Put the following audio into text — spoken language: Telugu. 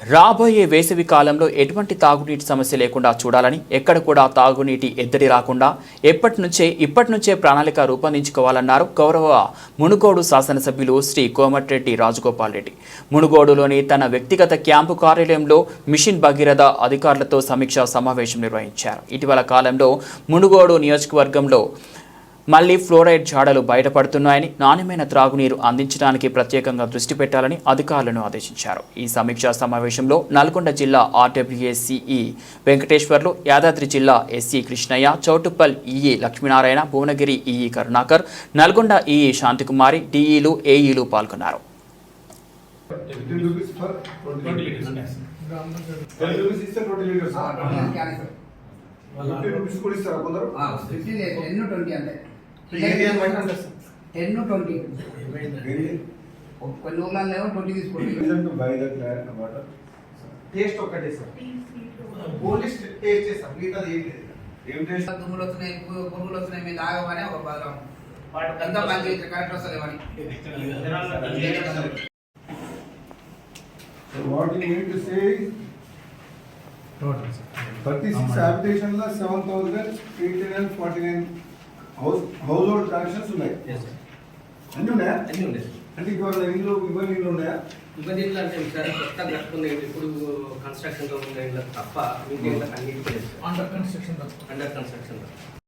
రాబోయే వేసవి కాలంలో ఎటువంటి తాగునీటి సమస్య లేకుండా చూడాలని ఎక్కడ కూడా తాగునీటి ఎద్దడి రాకుండా ఎప్పటి నుంచే ఇప్పటి నుంచే ప్రణాళిక రూపొందించుకోవాలన్నారు గౌరవ మునుగోడు శాసనసభ్యులు శ్రీ కోమటిరెడ్డి రాజగోపాల్ రెడ్డి. మునుగోడులోని తన వ్యక్తిగత క్యాంపు కార్యాలయంలో మిషన్ భగీరథ అధికారులతో సమీక్షా సమావేశం నిర్వహించారు. ఇటీవల కాలంలో మునుగోడు నియోజకవర్గంలో మళ్ళీ ఫ్లోరైడ్ జాడలు బయటపడుతున్నాయని నాణ్యమైన త్రాగునీరు అందించడానికి ప్రత్యేకంగా దృష్టి పెట్టాలని అధికారులను ఆదేశించారు ఈ సమీక్షా సమావేశంలో నల్గొండ జిల్లా ఆర్డబ్ల్యూఏ సిఈ వెంకటేశ్వర్లు యాదాద్రి జిల్లా SE Krishnaiah Choutuppal EE Lakshminarayana Bhuvanagiri EE Karunakar Nalgonda EE Shanthikumari డిఈలు ఏఈలు పాల్గొన్నారు 15 rupees for 20 liters. 10 rupees ఇస్తే 20 liters. ఫిఫ్టీ రూపీస్ కూడా ఇస్తారా కొందరు ఫిఫ్టీన్ టెన్ ట్వంటీ అంతే టెన్ ట్వంటీ కొన్ని ఊర్లలో ఏమో ట్వంటీ తీసుకుంటాం టేస్ట్ ఒకటే సార్. పోలీస్ టేస్ట్ చేస్తాం. మిగతా ఏం లేదు. ఏం టేస్ట్ దుమ్ములు వస్తున్నాయి పురుగులు వస్తున్నాయి మేము తాగమని ఒక బదలం వాటి అంతా మంచి correct వస్తలేమని what you need to say total 36 అప్లికేషన్లో 7000 849 హౌస్ హౌస్ ట్రాన్సాక్షన్స్ ఉన్నాయి. అన్నీ ఉన్నాయా? అన్నీ ఉన్నాయి అంటే ఇవాళ ఇల్లు ఇవన్నీ ఇల్లు ఉన్నాయా? ఇబ్బంది ఇల్లు అంటే సార్ కొత్త కట్టుకున్న ఇప్పుడు కన్స్ట్రక్షన్ ఉన్న తప్ప మీకు అండర్ కన్స్ట్రక్షన్ అండర్ కన్స్ట్రక్షన్